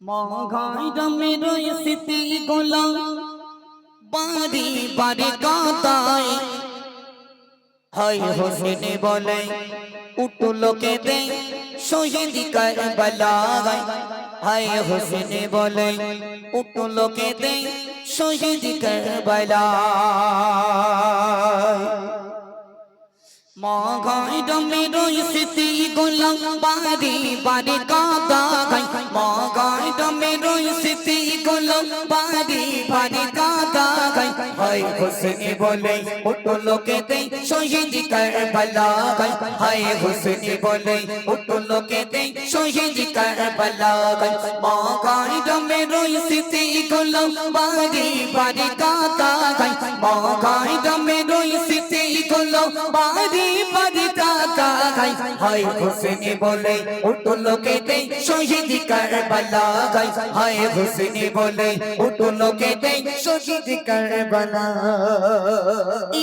মগাইরমে রয়েছে গোলা বাড়ি হাই হোসেনে বলে শহীদ কারবালায়। কারবালায়। মগাই ডমে রইছে তি গোলাম বাড়ি বাড়ি কাদা গাই মগাই ডমে রইছে তি গোলাম বাড়ি বাড়ি কাদা গাই হাই হোসেনে বলে উটো লোকে দে শহীদ কারবালা গাই হাই হোসেনে বলে উটো লোকে দে শহীদ কারবালা গাই মগাই ডমে রইছে তি গোলাম বাড়ি বাড়ি কাদা গাই মগাই ডমে রইছে গাই হয় হোসেনে বলে উটো লোকে দে শহীদ কারবালা গাই হয় হোসেনে বলে শহীদ কারবালা।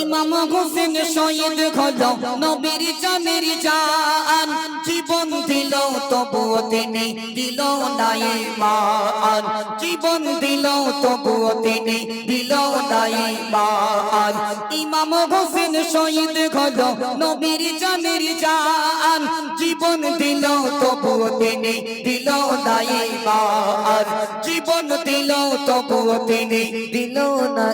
ইমাম হোসেন শহীদ হলো নবীর জানের জান। জীবন দিল তবুও তিনি দিল নাই মান জীবন দিল, তবুও তিনি দিল নাই মান ইমাম হোসেন শহীদ হল নবীর জানের জান। জীবন দিল, তবুও তিনি দিল নাই মান জীবন দিল, তবুও তিনি দিল না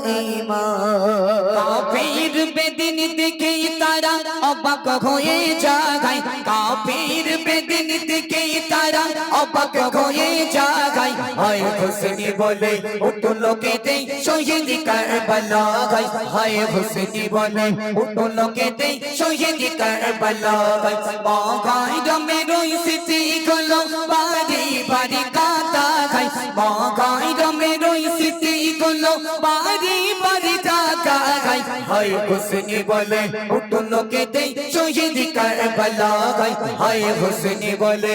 কাফির বেদিন দেখে তারা অবাক হয়ে যায়। কাফির বেদিন দেখে তারা অবাক হয়ে যায়। হায় হোসেনি বলে, উঠ লোকে দে শহীদ কারবালা গাই হায় হোসেনি বলে, উঠ লোকে দে শহীদ কারবালা গাই বাগাই রমে রইছে বাড়ি বাড়ি কাটা গাই বাগাই রমে রইছে তি গলো বাড়ি হায় হোসেনি বলে উঠ লোকে দে শহীদ কারবালা হায় হোসেনি বলে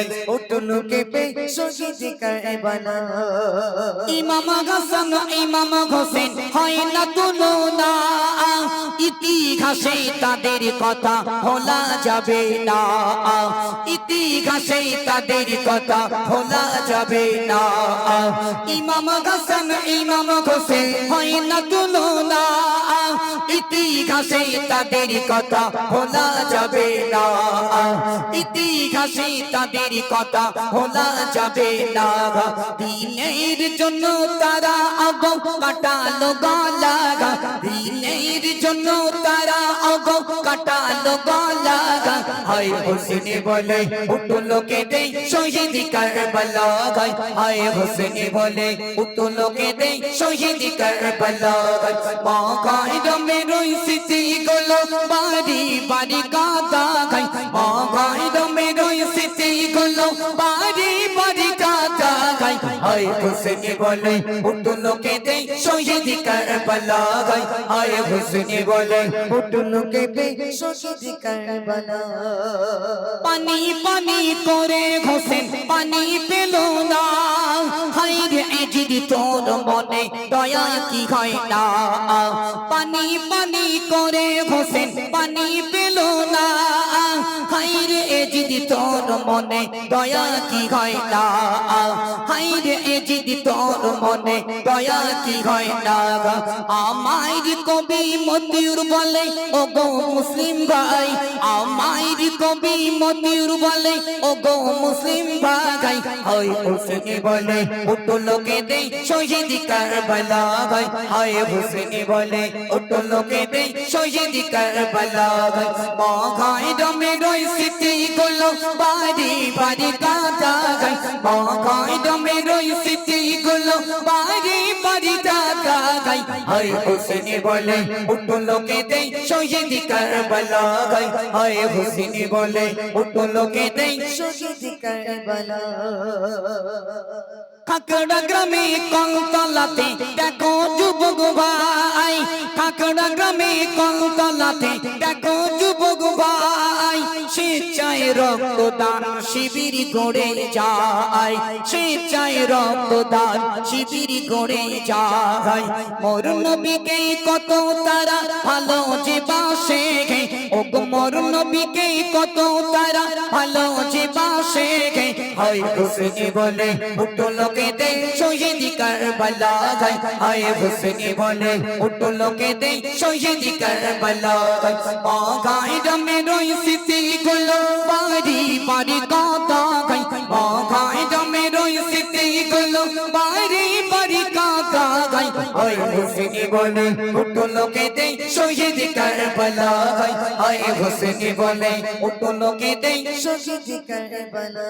কারবালা ইমাম হাসান, ইমাম হোসেন, হয় না ইতিহাসে তাদের কথা ভোলা যাবে না। ইতিহাসে তাদের কথা ভোলা যাবে না। ইমাম হাসান, ইমাম হোসেন, হয় না তুলনা ইতিহাসে তাদের কথা ভোলা যাবে না। ইতিহাসে তাদের কথা ভোলা যাবে না। দিনের জন্য তারা আগ কাটালো গলা দিনের জন্য তারা অগ কাটালো গলা হায় হোসেনে বলে উঠল কে দে শহীদ কারবালা হায় হোসেনে বলে উঠল কে দে শহীদ কারবালা গায় মা গায় রমে রইছে গুলো বাড়ি বাড়ি কাদা গায় মা গায় রমে রইছে গুলো বাড়ি হায় হোসেনে বলে, উঠল কে দে শহীদ কারবালা হায় হোসেনে বলে, উঠল কে দে শহীদ কারবালা পানি পানি করে হোসেন, পানি পেল না। হাই রে এজিদি তোর মনে দয়া কি হয় না? পানি পানি করে হোসেন, পানি তোর মনে দয়া কি হয় না হাই রে এজিদি তোর মনে দয়া কি হয় না আমায় কবি মন্দির বলে ও গো মুসলিম ভাই। আমায় কবি মন্দির বলে ও গো মুসলিম ভাই। হয় হোসেনি বলে উটো লোকে দে শহীদ কারবালা ভাই। হয় হোসেনি বলে উটো লোকে দে শহীদ কারবালা ভাই। মগাই দমে রই সিটি গুলো, বাড়ি বাড়ি কাটা গাই। মগাই দমে রই সিটি গুলো বাড়ি বাড়ি কাটা গাই। হয় হোসেনি বলে উটো লোকে দে শহীদ কারবালা গাই হয় হোসেনি বলে উটো লোকে দে শহীদ কারবালা কাকড়া গ্রামে কলতলাতে দেখো যুবক ভাই। কাকড়া গ্রামে কলতলাতে দেখো যুবক ভাই। স্বেচ্ছায় রক্তদান, শিবির গড়ে যায়। স্বেচ্ছায় রক্তদান, শিবির গড়ে যায়। কত তারা ভালো যে বাসে। ও কত তারা ভালো যে বাসে। হায় বলে, উঠো লোকে দে শহীদ কারবালা। গাই হায় হুসেনি বলে, উঠো লোকে দে শহীদ কারবালা। গাই রমে রই সিসি গুলো বাড়ি বাড়ি কাদা খাই মা গাই? রমে রই সিসি গুলো বাড়ি বাড়ি কাদা খাই ওই হোসেনি বলে, উঠো লোকে দেই শহীদ কারবালা গাই ওই হোসেনি বলে, উঠো লোকে দেই শহীদ কারবালা